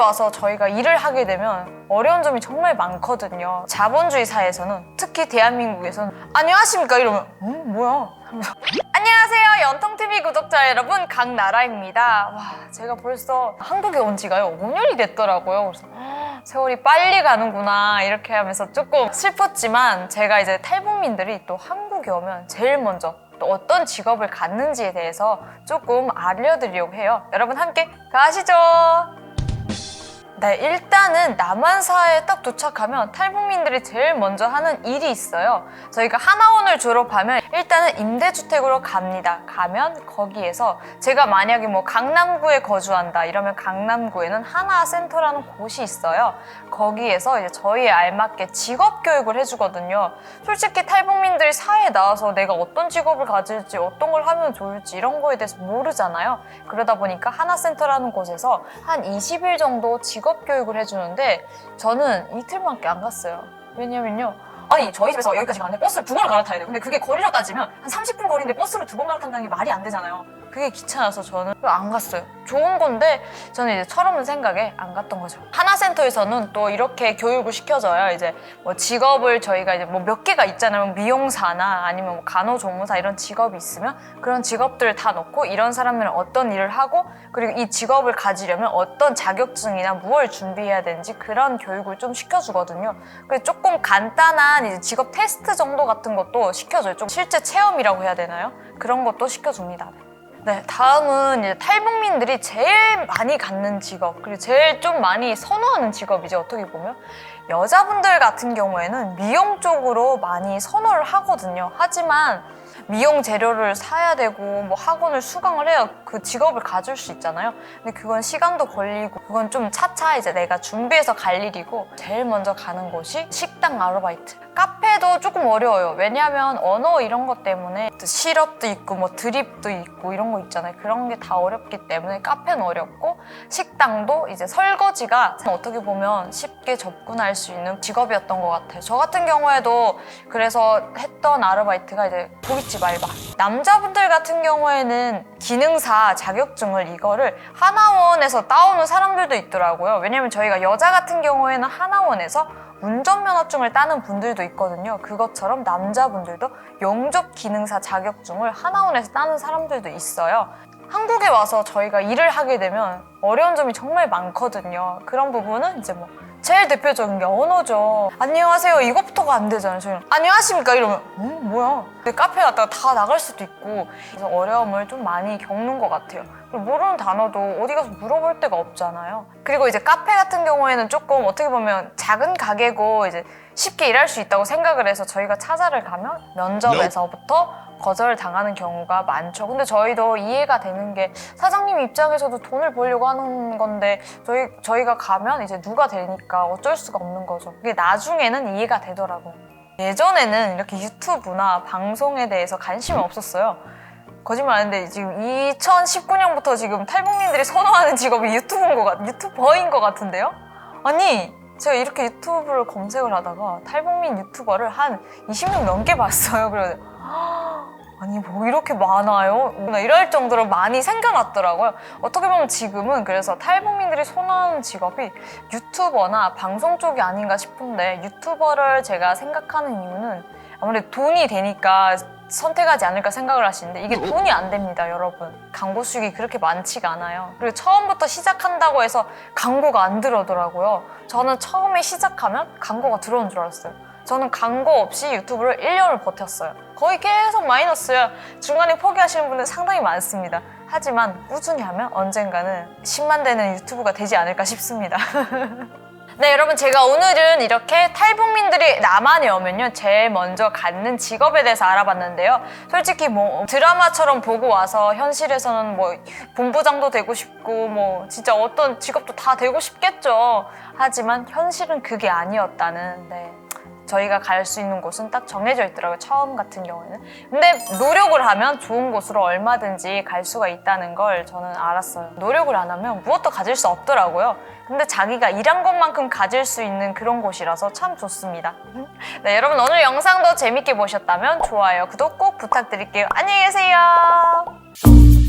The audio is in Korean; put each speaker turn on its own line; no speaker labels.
와서 저희가 일을 하게 되면 어려운 점이 정말 많거든요. 자본주의 사회에서는 특히 대한민국에서는 안녕하십니까 이러면 어 뭐야 안녕하세요 연통TV 구독자 여러분 강나라입니다. 와 제가 벌써 한국에 온 지가요 5년이 됐더라고요. 그래서 헉, 세월이 빨리 가는구나 이렇게 하면서 조금 슬펐지만 제가 이제 탈북민들이 또 한국에 오면 제일 먼저 또 어떤 직업을 갖는지에 대해서 조금 알려드리려고 해요. 여러분 함께 가시죠. 네, 일단은 남한사에 딱 도착하면 탈북민들이 제일 먼저 하는 일이 있어요. 저희가 하나원을 졸업하면 일단은 임대주택으로 갑니다. 가면 거기에서 제가 만약에 뭐 강남구에 거주한다 이러면 강남구에는 하나센터라는 곳이 있어요. 거기에서 이제 저희에 알맞게 직업 교육을 해주거든요. 솔직히 탈북민들이 사회에 나와서 내가 어떤 직업을 가질지 어떤 걸 하면 좋을지 이런 거에 대해서 모르잖아요. 그러다 보니까 하나센터라는 곳에서 한 20일 정도 직업 교육을 해주는데 저는 이틀밖에 안 갔어요. 왜냐면요. 아니 저희 집에서 여기까지 가는데 버스를 두 번을 갈아타야 돼요. 근데 그게 거리로 따지면 한 30분 거리인데 버스를 두 번 갈아탄다는 게 말이 안 되잖아요. 그게 귀찮아서 저는 안 갔어요. 좋은 건데 저는 이제 철없는 생각에 안 갔던 거죠. 하나센터에서는 또 이렇게 교육을 시켜줘요. 이제 뭐 직업을 저희가 이제 뭐 몇 개가 있잖아요. 뭐 미용사나 아니면 뭐 간호조무사 이런 직업이 있으면 그런 직업들을 다 넣고 이런 사람들은 어떤 일을 하고 그리고 이 직업을 가지려면 어떤 자격증이나 무엇을 준비해야 되는지 그런 교육을 좀 시켜주거든요. 그래서 조금 간단한 이제 직업 테스트 정도 같은 것도 시켜줘요. 좀 실제 체험이라고 해야 되나요? 그런 것도 시켜줍니다. 네, 다음은 이제 탈북민들이 제일 많이 갖는 직업, 그리고 제일 좀 많이 선호하는 직업이죠, 어떻게 보면. 여자분들 같은 경우에는 미용 쪽으로 많이 선호를 하거든요. 하지만 미용 재료를 사야 되고 뭐 학원을 수강을 해야 그 직업을 가질 수 있잖아요. 근데 그건 시간도 걸리고 그건 좀 차차 이제 내가 준비해서 갈 일이고 제일 먼저 가는 곳이 식당 아르바이트. 카페도 조금 어려워요. 왜냐하면 언어 이런 것 때문에 또 시럽도 있고 뭐 드립도 있고 이런 거 있잖아요. 그런 게 다 어렵기 때문에 카페는 어렵고 식당도 이제 설거지가 어떻게 보면 쉽게 접근할 수 있는 직업이었던 것 같아요. 저 같은 경우에도 그래서 했던 아르바이트가 이제 고깃집 알바. 남자분 들 같은 경우에는 기능사 자격증을 이거를 하나원에서 따오는 사람들도 있더라고요. 왜냐면 저희가 여자 같은 경우에는 하나원에서 운전면허증을 따는 분들도 있거든요. 그것처럼 남자분들도 영접 기능사 자격증을 하나원에서 따는 사람들도 있어요. 한국에 와서 저희가 일을 하게 되면 어려운 점이 정말 많거든요. 그런 부분은 이제 뭐 제일 대표적인 게 언어죠. 안녕하세요. 이것부터가 안 되잖아요. 저희는 안녕하십니까 이러면 음 뭐야? 근데 카페 갔다가 다 나갈 수도 있고 그래서 어려움을 좀 많이 겪는 것 같아요. 모르는 단어도 어디 가서 물어볼 데가 없잖아요. 그리고 이제 카페 같은 경우에는 조금 어떻게 보면 작은 가게고 이제 쉽게 일할 수 있다고 생각을 해서 저희가 찾아를 가면 면접에서부터 거절 당하는 경우가 많죠. 근데 저희도 이해가 되는 게 사장님 입장에서도 돈을 벌려고 하는 건데 저희 저희가 가면 이제 누가 되니까 어쩔 수가 없는 거죠. 그게 나중에는 이해가 되더라고요. 예전에는 이렇게 유튜브나 방송에 대해서 관심이 없었어요. 거짓말 아닌데 지금 2019년부터 지금 탈북민들이 선호하는 직업이 유튜브인 것 같, 유튜버인 것 같은데요? 아니 제가 이렇게 유튜브를 검색을 하다가 탈북민 유튜버를 한 20명 넘게 봤어요. 그래서 아니 뭐 이렇게 많아요? 나 이럴 정도로 많이 생겨났더라고요. 어떻게 보면 지금은 그래서 탈북민들이 선호하는 직업이 유튜버나 방송 쪽이 아닌가 싶은데 유튜버를 제가 생각하는 이유는 아무래도 돈이 되니까 선택하지 않을까 생각을 하시는데 이게 돈이 안 됩니다, 여러분. 광고 수익이 그렇게 많지가 않아요. 그리고 처음부터 시작한다고 해서 광고가 안 들어오더라고요. 저는 처음에 시작하면 광고가 들어온 줄 알았어요. 저는 광고 없이 유튜브를 1년을 버텼어요. 거의 계속 마이너스야. 중간에 포기하시는 분들 상당히 많습니다. 하지만 꾸준히 하면 언젠가는 10만 되는 유튜브가 되지 않을까 싶습니다. 네, 여러분 제가 오늘은 이렇게 탈북민들이 남한에 오면요 제일 먼저 갖는 직업에 대해서 알아봤는데요. 솔직히 뭐 드라마처럼 보고 와서 현실에서는 뭐 본부장도 되고 싶고 뭐 진짜 어떤 직업도 다 되고 싶겠죠. 하지만 현실은 그게 아니었다는 네. 저희가 갈 수 있는 곳은 딱 정해져 있더라고요. 처음 같은 경우에는. 근데 노력을 하면 좋은 곳으로 얼마든지 갈 수가 있다는 걸 저는 알았어요. 노력을 안 하면 무엇도 가질 수 없더라고요. 근데 자기가 일한 것만큼 가질 수 있는 그런 곳이라서 참 좋습니다. 네, 여러분 오늘 영상도 재밌게 보셨다면 좋아요, 구독 꼭 부탁드릴게요. 안녕히 계세요.